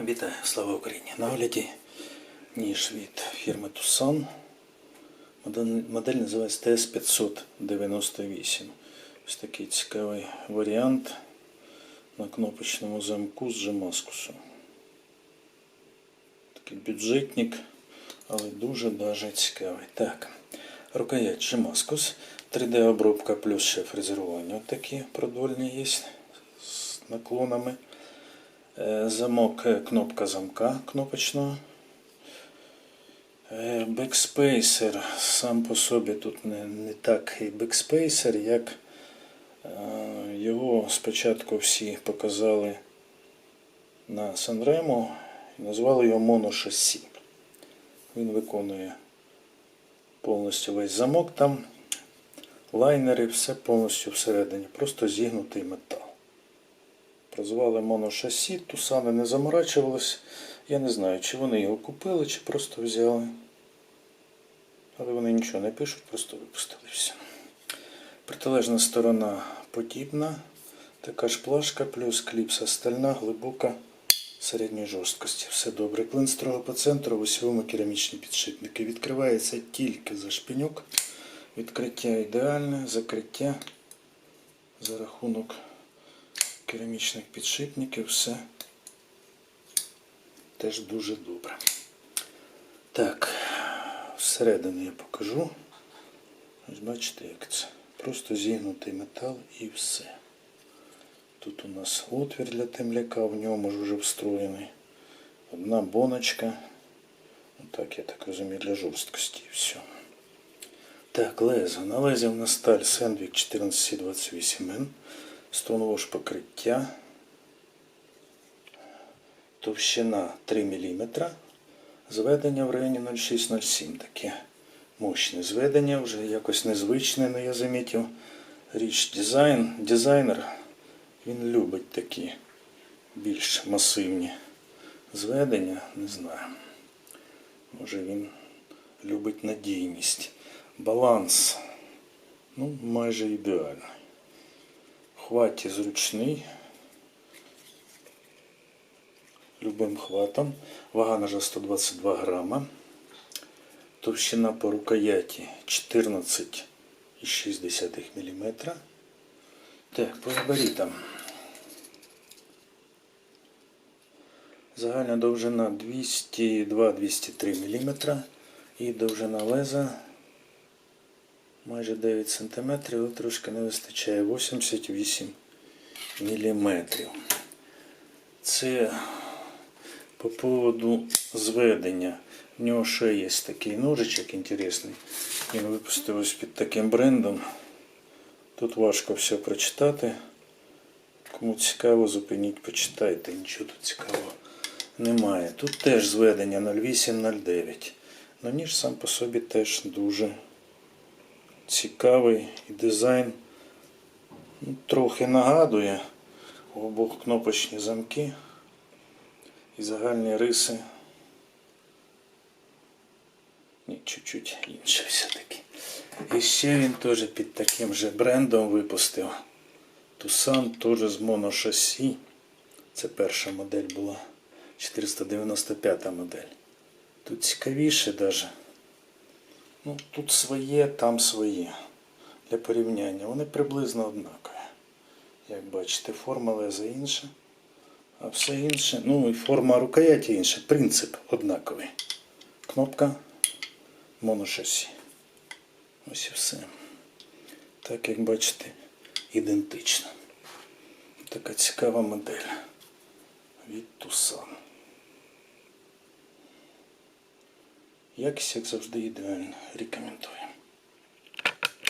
Вітаю, слава Україні! На огляді ніж від фірми Tucson. Модель, називається TS598. Ось такий цікавий варіант на кнопочному замку з Жемаскусу. Такий бюджетник, але дуже даже цікавий. Так, рукоять Жемаскус. 3D-обробка плюс ще фрезерування. Ось такі продольні є з наклонами. Е, Замок, е, кнопка замка кнопочного. Е, Бекспейсер сам по собі тут не, не так і бекспейсер, як його спочатку всі показали на Санремо і назвали його моношасі. Він виконує повністю весь замок там, лайнери, все повністю всередині, просто зігнутий метал. Прозвали моношасі, тусани не заморачувались. Я не знаю, чи вони його купили, чи просто взяли. Але вони нічого не пишуть, просто випустили все. Протилежна сторона подібна. Така ж плашка, плюс кліпса стальна, глибока середньої жорсткості. Все добре. Клин строго по центру, в усьому керамічні підшипники. Відкривається тільки за шпиньок. Відкриття ідеальне, закриття за рахунок керамічних підшипників все теж дуже добре. Так, всередину я покажу. Ось бачите, як це. Просто зігнутий метал і все. Тут у нас отвір для темляка, в ньому ж вже встроєний. Одна боночка. Ну, Отак, я так розумію, для жорсткості і все. Так, лезо. На лезі у нас сталь Sandvik 14C28N струнового ж покриття, товщина 3 мм, зведення в районі 0,6-0,7 таке мощне зведення, вже якось незвичне, але я замітив річ дизайн. Дизайнер він любить такі більш масивні зведення, не знаю. Може він любить надійність. Баланс ну, майже ідеальний. Хваті зручний. Любим хватом. Вага ножа 122 грама. Товщина по рукояті 14,6 мм. Так, по габаритам. Загальна довжина 202-203 мм і довжина леза майже 9 см, трошки не вистачає 88 мм. Це по поводу зведення. В нього ще є такий ножичок інтересний. Він випустив ось під таким брендом. Тут важко все прочитати. Кому цікаво, зупиніть, почитайте. Нічого тут цікавого немає. Тут теж зведення 0809. Но ніж сам по собі теж дуже цікавий і дизайн трохи нагадує обох кнопочні замки і загальні риси. Ні, чуть-чуть інше все-таки. І ще він теж під таким же брендом випустив. Тусан теж з моношасі. Це перша модель була. 495 модель. Тут цікавіше даже. Ну, тут своє, там своє. Для порівняння. Вони приблизно однакові. Як бачите, форма леза інша. А все інше, ну і форма рукояті інша. Принцип однаковий. Кнопка моношасі. Ось і все. Так як бачите, ідентично. Така цікава модель від Tucson. Якість, як завжди, ідеальна. Рекомендую.